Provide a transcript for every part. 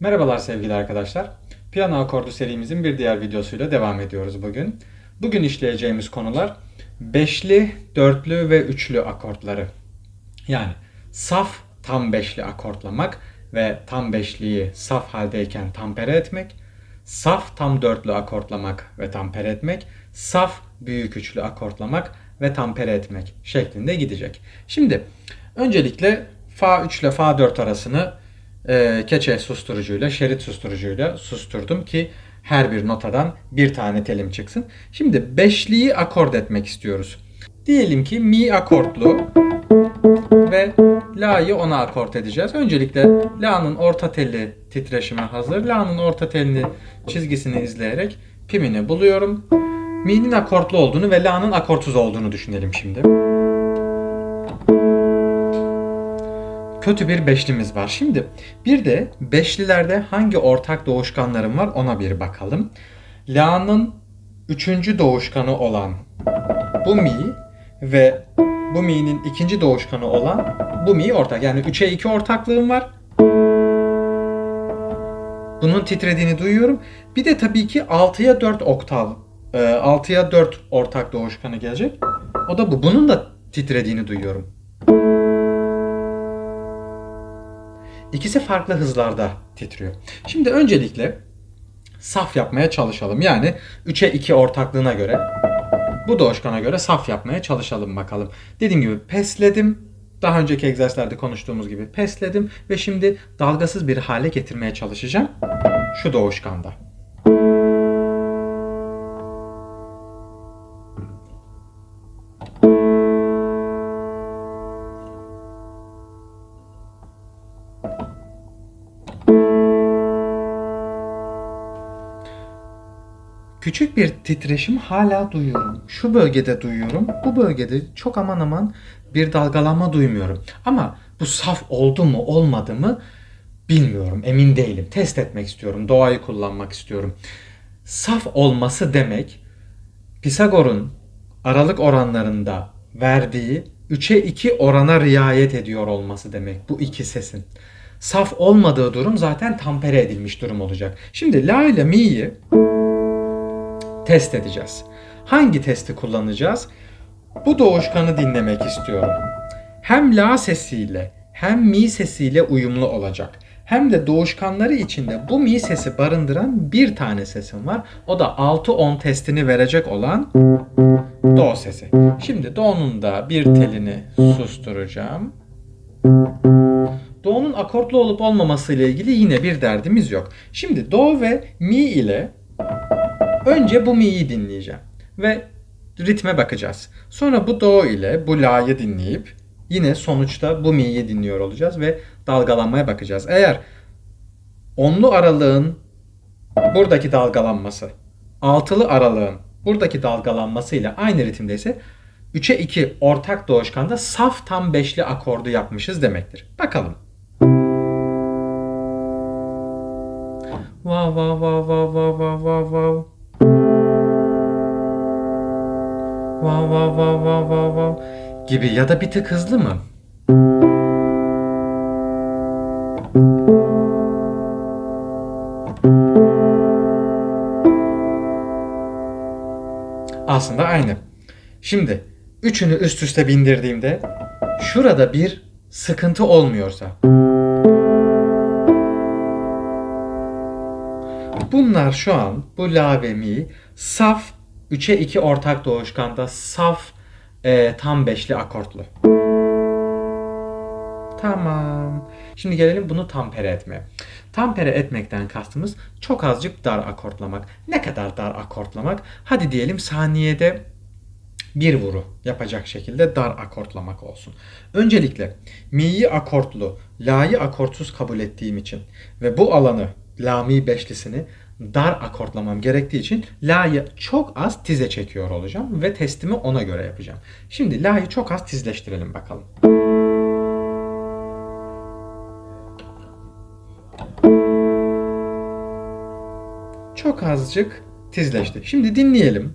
Merhabalar sevgili arkadaşlar. Piyano akordu serimizin bir diğer videosuyla devam ediyoruz bugün. Bugün işleyeceğimiz konular beşli, dörtlü ve üçlü akortları. Yani saf tam beşli akortlamak ve tam beşliyi saf haldeyken tampere etmek, saf tam dörtlü akortlamak ve tampere etmek, saf büyük üçlü akortlamak ve tampere etmek şeklinde gidecek. Şimdi öncelikle Fa 3 ile Fa 4 arasını e, keçe susturucuyla, şerit susturucuyla susturdum ki her bir notadan bir tane telim çıksın. Şimdi beşliyi akord etmek istiyoruz. Diyelim ki mi akortlu ve la'yı ona akort edeceğiz. Öncelikle la'nın orta teli titreşime hazır. La'nın orta telini çizgisini izleyerek pimini buluyorum. Mi'nin akortlu olduğunu ve la'nın akortsuz olduğunu düşünelim şimdi. Kötü bir beşlimiz var. Şimdi bir de beşlilerde hangi ortak doğuşkanlarım var ona bir bakalım. La'nın üçüncü doğuşkanı olan bu mi ve bu mi'nin ikinci doğuşkanı olan bu mi ortak. Yani 3'e 2 ortaklığım var. Bunun titrediğini duyuyorum. Bir de tabii ki 6'ya 4 oktav, 6'ya 4 ortak doğuşkanı gelecek. O da bu. Bunun da titrediğini duyuyorum. İkisi farklı hızlarda titriyor. Şimdi öncelikle saf yapmaya çalışalım. Yani 3'e 2 ortaklığına göre bu doğuşkana göre saf yapmaya çalışalım bakalım. Dediğim gibi pesledim. Daha önceki egzersizlerde konuştuğumuz gibi pesledim ve şimdi dalgasız bir hale getirmeye çalışacağım şu doğuşkanda. Küçük bir titreşim hala duyuyorum. Şu bölgede duyuyorum. Bu bölgede çok aman aman bir dalgalanma duymuyorum. Ama bu saf oldu mu olmadı mı bilmiyorum. Emin değilim. Test etmek istiyorum. Doğayı kullanmak istiyorum. Saf olması demek Pisagor'un aralık oranlarında verdiği 3'e 2 orana riayet ediyor olması demek bu iki sesin. Saf olmadığı durum zaten tampere edilmiş durum olacak. Şimdi la ile mi'yi test edeceğiz. Hangi testi kullanacağız? Bu doğuşkanı dinlemek istiyorum. Hem la sesiyle hem mi sesiyle uyumlu olacak. Hem de doğuşkanları içinde bu mi sesi barındıran bir tane sesim var. O da 6-10 testini verecek olan do sesi. Şimdi do'nun da bir telini susturacağım. Do'nun akortlu olup olmaması ile ilgili yine bir derdimiz yok. Şimdi do ve mi ile Önce bu mi'yi dinleyeceğim ve ritme bakacağız. Sonra bu do ile bu la'yı dinleyip yine sonuçta bu mi'yi dinliyor olacağız ve dalgalanmaya bakacağız. Eğer onlu aralığın buradaki dalgalanması, altılı aralığın buradaki dalgalanması ile aynı ritimdeyse 3'e 2 ortak doğuşkanda saf tam beşli akordu yapmışız demektir. Bakalım. Wow wow wow wow wow wow wow Vav vav vav vav vav vav gibi ya da bir tık hızlı mı? Aslında aynı. Şimdi üçünü üst üste bindirdiğimde şurada bir sıkıntı olmuyorsa bunlar şu an bu la ve mi saf 3'e 2 ortak doğuşkanda saf e, tam beşli akortlu. Tamam. Şimdi gelelim bunu tampere etmeye. Tampere etmekten kastımız çok azıcık dar akortlamak. Ne kadar dar akortlamak? Hadi diyelim saniyede bir vuru yapacak şekilde dar akortlamak olsun. Öncelikle mi'yi akortlu, la'yı akortsuz kabul ettiğim için ve bu alanı la mi beşlisini dar akortlamam gerektiği için la'yı çok az tize çekiyor olacağım ve testimi ona göre yapacağım. Şimdi la'yı çok az tizleştirelim bakalım. Çok azıcık tizleşti. Şimdi dinleyelim.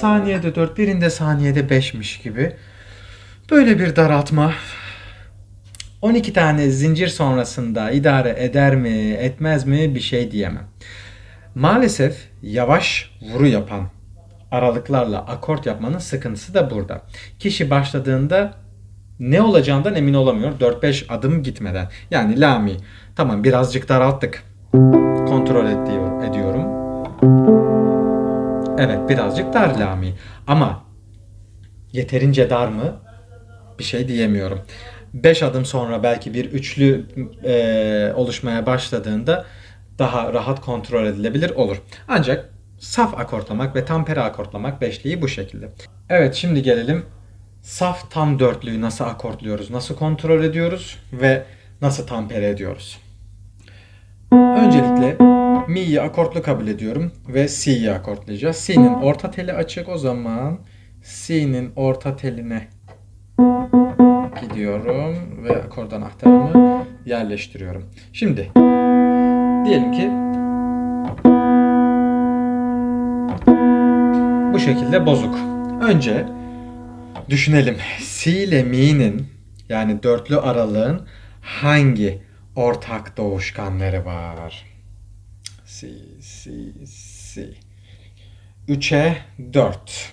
saniyede 4, birinde saniyede 5'miş gibi. Böyle bir daraltma 12 tane zincir sonrasında idare eder mi, etmez mi bir şey diyemem. Maalesef yavaş vuru yapan aralıklarla akort yapmanın sıkıntısı da burada. Kişi başladığında ne olacağından emin olamıyor 4-5 adım gitmeden. Yani la mi tamam birazcık daralttık. Kontrol ediyor, ediyorum. Evet birazcık dar la mi. Ama yeterince dar mı? Bir şey diyemiyorum. 5 adım sonra belki bir üçlü e, oluşmaya başladığında daha rahat kontrol edilebilir olur. Ancak saf akortlamak ve tampere akortlamak beşliği bu şekilde. Evet şimdi gelelim saf tam dörtlüyü nasıl akortluyoruz, nasıl kontrol ediyoruz ve nasıl tampere ediyoruz. Öncelikle mi'yi akortlu kabul ediyorum ve si'yi akortlayacağız. Si'nin orta teli açık o zaman si'nin orta teline gidiyorum ve akord anahtarımı yerleştiriyorum. Şimdi diyelim ki bu şekilde bozuk. Önce düşünelim. Si ile mi'nin yani dörtlü aralığın hangi ortak doğuşkanları var? Si, si, si. 3'e 4.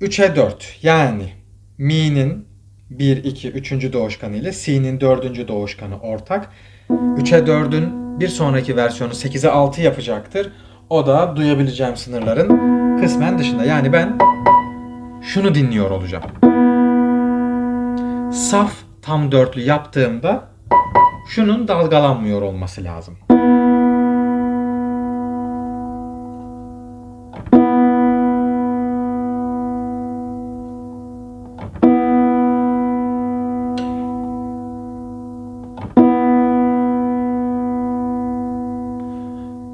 3'e 4 yani mi'nin 1, 2, 3. doğuşkanı ile si'nin 4. doğuşkanı ortak. 3'e 4'ün bir sonraki versiyonu 8'e 6 yapacaktır. O da duyabileceğim sınırların kısmen dışında. Yani ben şunu dinliyor olacağım. Saf tam dörtlü yaptığımda şunun dalgalanmıyor olması lazım.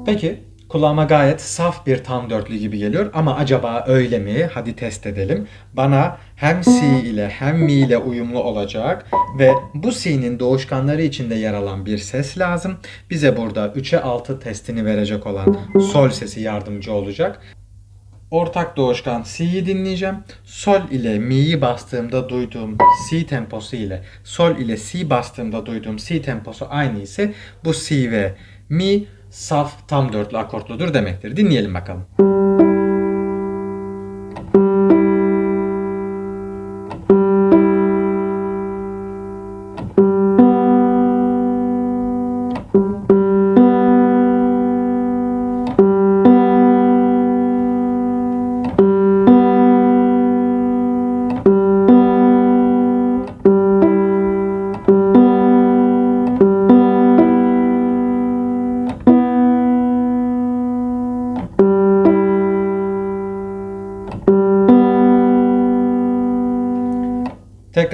Peki kulağıma gayet saf bir tam dörtlü gibi geliyor ama acaba öyle mi? Hadi test edelim. Bana hem si ile hem mi ile uyumlu olacak ve bu si'nin doğuşkanları içinde yer alan bir ses lazım. Bize burada 3'e 6 testini verecek olan sol sesi yardımcı olacak. Ortak doğuşkan si'yi dinleyeceğim. Sol ile mi'yi bastığımda duyduğum si temposu ile sol ile si bastığımda duyduğum si temposu aynı ise bu si ve mi saf tam dörtlü akortludur demektir. Dinleyelim bakalım.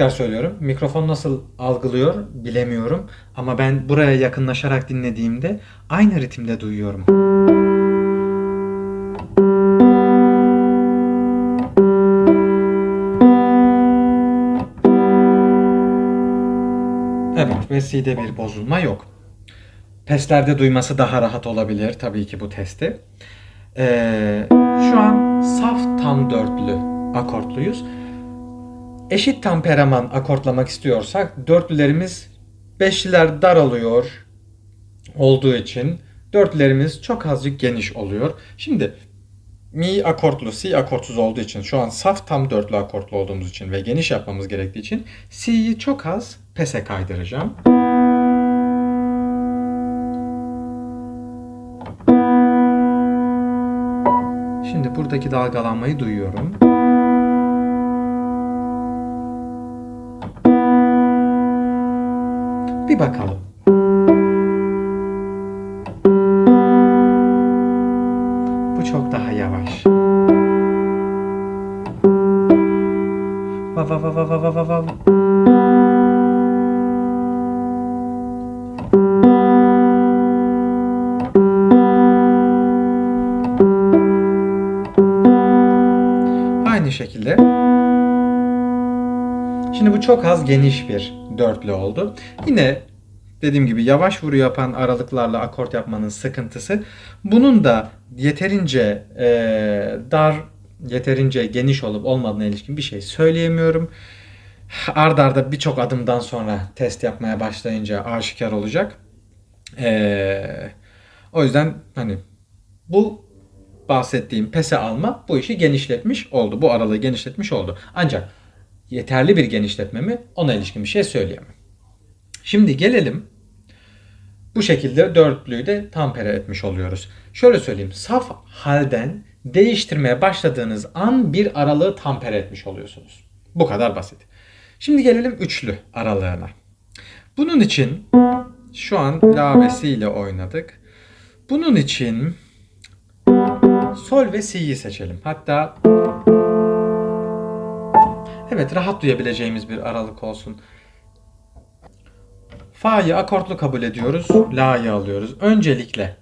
Tekrar söylüyorum. Mikrofon nasıl algılıyor bilemiyorum. Ama ben buraya yakınlaşarak dinlediğimde aynı ritimde duyuyorum. Evet ve bir bozulma yok. Pestlerde duyması daha rahat olabilir tabii ki bu testi. Ee, şu an saf tam dörtlü akortluyuz. Eşit temperaman akortlamak istiyorsak dörtlülerimiz beşliler daralıyor olduğu için dörtlülerimiz çok azıcık geniş oluyor. Şimdi mi akortlu, si akortsuz olduğu için şu an saf tam dörtlü akortlu olduğumuz için ve geniş yapmamız gerektiği için si'yi çok az pese kaydıracağım. Şimdi buradaki dalgalanmayı duyuyorum. Bir bakalım. Bu çok daha yavaş. Va va va va va va va. Aynı şekilde. Şimdi bu çok az geniş bir dörtlü oldu. Yine dediğim gibi yavaş vuru yapan aralıklarla akort yapmanın sıkıntısı. Bunun da yeterince eee, dar, yeterince geniş olup olmadığına ilişkin bir şey söyleyemiyorum. Arda arda birçok adımdan sonra test yapmaya başlayınca aşikar olacak. Eee, o yüzden hani bu bahsettiğim pese alma bu işi genişletmiş oldu. Bu aralığı genişletmiş oldu. Ancak yeterli bir genişletme mi ona ilişkin bir şey söyleyemem. Şimdi gelelim bu şekilde dörtlüyü de tampere etmiş oluyoruz. Şöyle söyleyeyim. Saf halden değiştirmeye başladığınız an bir aralığı tampere etmiş oluyorsunuz. Bu kadar basit. Şimdi gelelim üçlü aralığına. Bunun için şu an la ve si ile oynadık. Bunun için sol ve si'yi seçelim. Hatta evet rahat duyabileceğimiz bir aralık olsun. Fa'yı akortlu kabul ediyoruz. La'yı alıyoruz. Öncelikle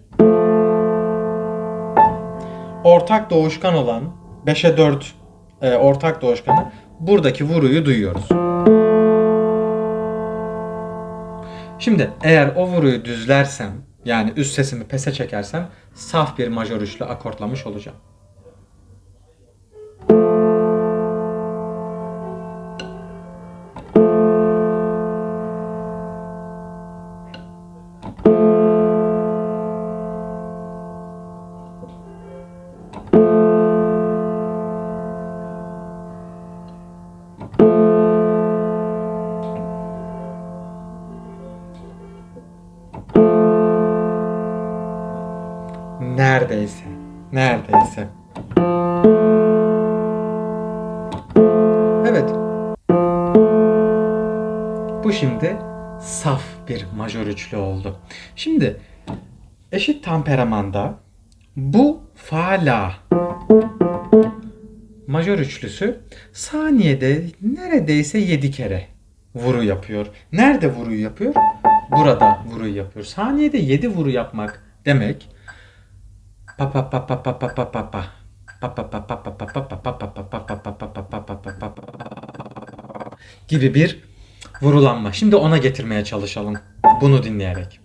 ortak doğuşkan olan 5'e 4 e, ortak doğuşkanı buradaki vuruyu duyuyoruz. Şimdi eğer o vuruyu düzlersem yani üst sesimi pese çekersem saf bir majör üçlü akortlamış olacağım. Neredeyse. Neredeyse. Evet. Bu şimdi saf bir majör üçlü oldu. Şimdi eşit temperamanda bu fa la majör üçlüsü saniyede neredeyse 7 kere vuru yapıyor. Nerede vuruyu yapıyor? Burada vuruyu yapıyor. Saniyede 7 vuru yapmak demek pa pa pa pa pa pa pa pa pa gibi bir vurulanma. Şimdi ona getirmeye çalışalım. Bunu dinleyerek.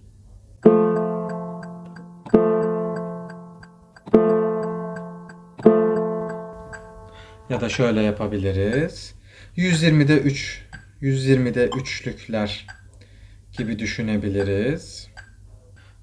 Ya da şöyle yapabiliriz. 120'de 3, 120'de üçlükler gibi düşünebiliriz.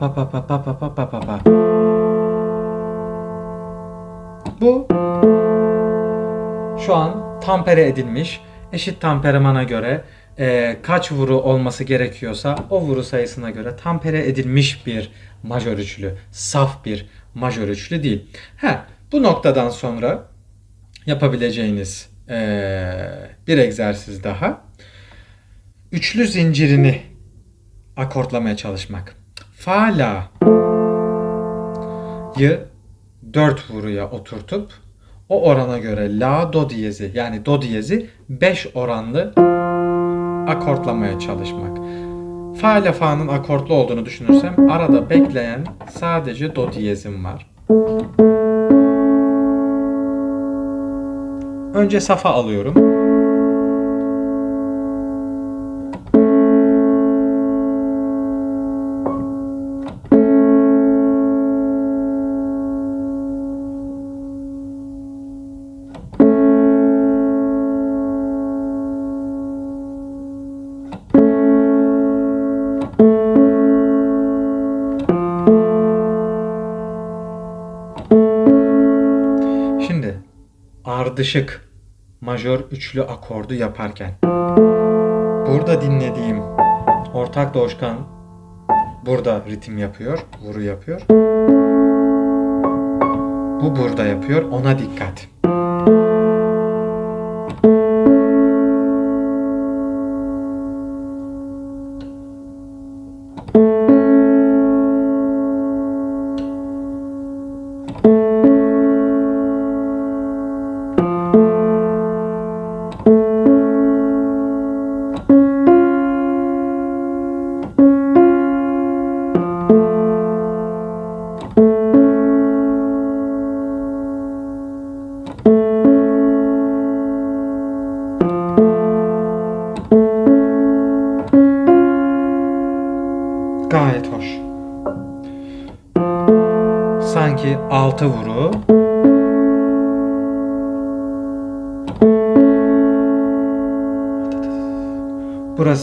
Pa pa pa pa pa pa pa pa pa. Bu şu an tampere edilmiş. Eşit temperamana göre e, kaç vuru olması gerekiyorsa o vuru sayısına göre tampere edilmiş bir majör üçlü. Saf bir majör üçlü değil. Ha, bu noktadan sonra yapabileceğiniz e, bir egzersiz daha üçlü zincirini akortlamaya çalışmak. Fa la'yı 4 vuruya oturtup o orana göre la do diyezi yani do diyezi 5 oranlı akortlamaya çalışmak. Fa ile fa'nın akortlu olduğunu düşünürsem arada bekleyen sadece do diyezim var. Önce safa alıyorum. Ardışık majör üçlü akordu yaparken burada dinlediğim ortak doğuşkan burada ritim yapıyor, vuru yapıyor. Bu burada yapıyor. Ona dikkat.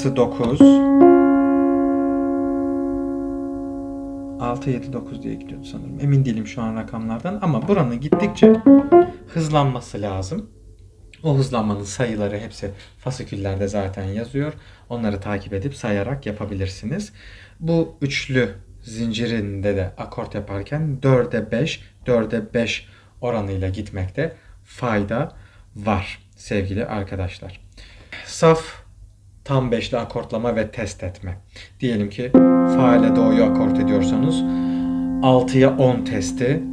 Burası 9. 6 7 9 diye gidiyordu sanırım. Emin değilim şu an rakamlardan ama buranın gittikçe hızlanması lazım. O hızlanmanın sayıları hepsi fasiküllerde zaten yazıyor. Onları takip edip sayarak yapabilirsiniz. Bu üçlü zincirinde de akort yaparken 4'e 5, 4'e 5 oranıyla gitmekte fayda var sevgili arkadaşlar. Saf tam beşli akortlama ve test etme. Diyelim ki fa ile do'yu akort ediyorsanız 6'ya 10 testi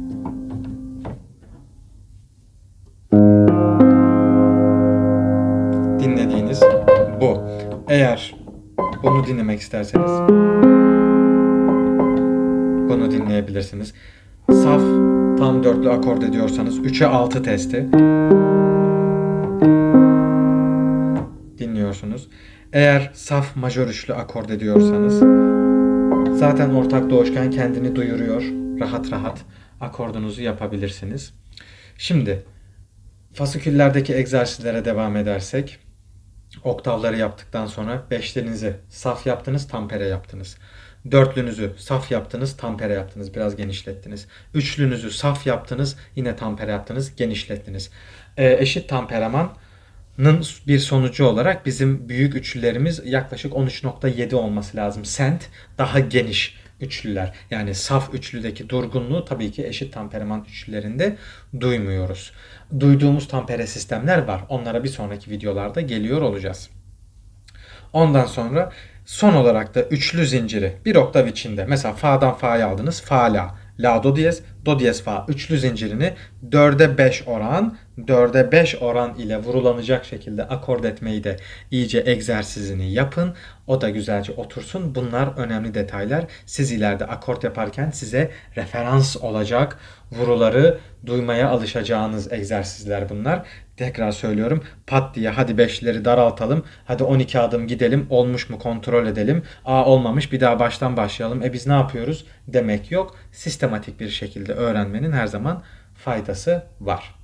dinlediğiniz bu. Eğer bunu dinlemek isterseniz bunu dinleyebilirsiniz. Saf tam dörtlü akord ediyorsanız 3'e 6 testi dinliyorsunuz. Eğer saf majör üçlü akord ediyorsanız zaten ortak doğuşken kendini duyuruyor. Rahat rahat akordunuzu yapabilirsiniz. Şimdi fasiküllerdeki egzersizlere devam edersek oktavları yaptıktan sonra beşlerinizi saf yaptınız, tampere yaptınız. Dörtlünüzü saf yaptınız, tampere yaptınız, biraz genişlettiniz. Üçlünüzü saf yaptınız, yine tampere yaptınız, genişlettiniz. Ee, eşit tamperamanın bir sonucu olarak bizim büyük üçlülerimiz yaklaşık 13.7 olması lazım. Sent daha geniş üçlüler. Yani saf üçlüdeki durgunluğu tabii ki eşit tamperaman üçlülerinde duymuyoruz. Duyduğumuz tampere sistemler var. Onlara bir sonraki videolarda geliyor olacağız. Ondan sonra son olarak da üçlü zinciri bir oktav içinde. Mesela fa'dan fa'yı aldınız. Fa la. La do diyez, do diyez fa üçlü zincirini 4'e 5 oran, 4'e 5 oran ile vurulanacak şekilde akord etmeyi de iyice egzersizini yapın. O da güzelce otursun. Bunlar önemli detaylar. Siz ileride akort yaparken size referans olacak vuruları duymaya alışacağınız egzersizler bunlar. Tekrar söylüyorum. Pat diye hadi 5'leri daraltalım. Hadi 12 adım gidelim. Olmuş mu kontrol edelim. Aa olmamış bir daha baştan başlayalım. E biz ne yapıyoruz demek yok. Sistematik bir şekilde öğrenmenin her zaman faydası var.